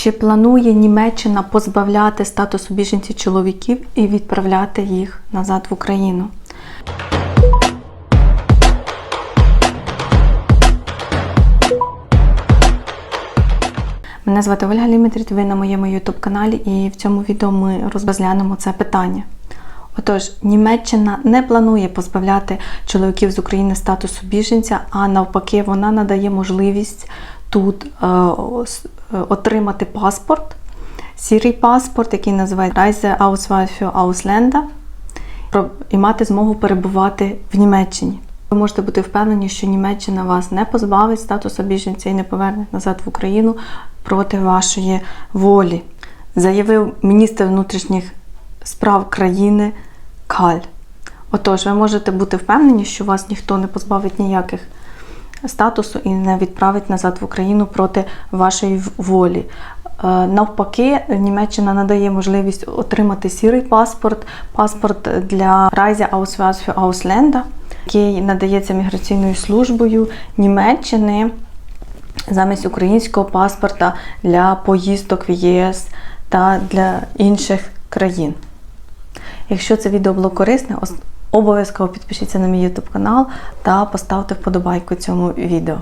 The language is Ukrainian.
Чи планує Німеччина позбавляти статусу біженців чоловіків і відправляти їх назад в Україну? Мене звати Ольга Лімітріт, ви на моєму YouTube каналі, і в цьому відео ми розглянемо це питання. Отож, Німеччина не планує позбавляти чоловіків з України статусу біженця, а навпаки, вона надає можливість тут е, е, отримати паспорт, сірий паспорт, який називається Reiseausweis für Ausländer, і мати змогу перебувати в Німеччині. Ви можете бути впевнені, що Німеччина вас не позбавить статусу біженця і не поверне назад в Україну проти вашої волі, заявив міністр внутрішніх справ країни Каль. Отож, ви можете бути впевнені, що вас ніхто не позбавить ніяких статусу і не відправить назад в Україну проти вашої волі. Е, Навпаки, Німеччина надає можливість отримати сірий паспорт, паспорт для Reise Ausweis für який надається міграційною службою Німеччини замість українського паспорта для поїздок в ЄС та для інших країн. Якщо це відео було корисне, обов'язково підпишіться на мій YouTube канал та поставте вподобайку цьому відео.